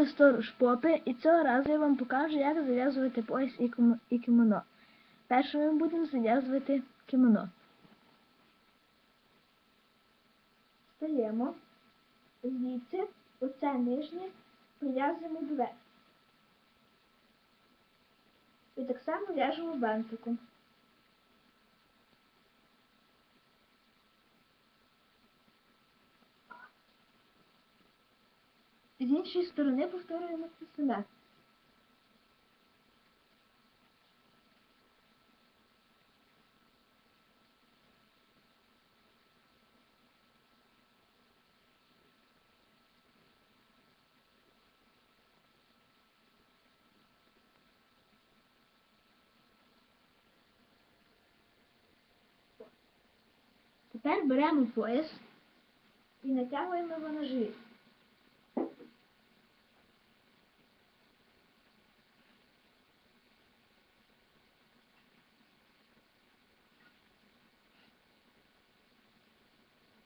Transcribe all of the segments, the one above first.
вами сторож Попи, і цього разу я вам покажу, як зав'язувати пояс і кимо- і кімоно. Перше ми будемо зав'язувати кімоно. Стаємо звідси, оце нижнє, прив'язуємо до. І так само в'яжемо бантиком. З іншої сторони повторюємо це саме. Тепер беремо пояс і натягуємо його на живіт.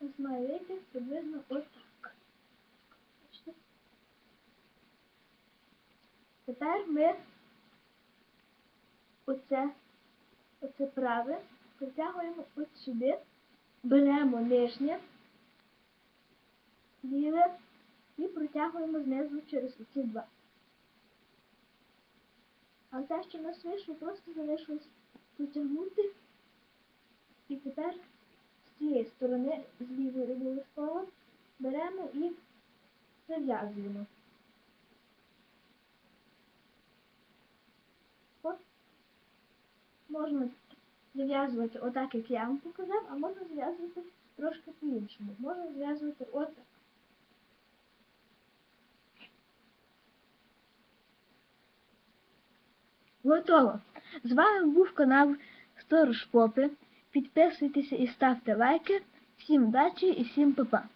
Ось приблизно ось так. Тепер ми оце, оце праве притягуємо от сюди, беремо нижнє, ліве і протягуємо знизу через оці два. А те, що нас вийшло, просто залишилось потягнути. І тепер з цієї сторони, беремо і зав'язуємо. Можна зав'язувати отак, як я вам показав, а можна зав'язувати трошки по-іншому. Можна зв'язувати отак. Готово! З вами був канал Сторож Попи. Підписуйтеся і ставте лайки. Всім удачі і всім па-па!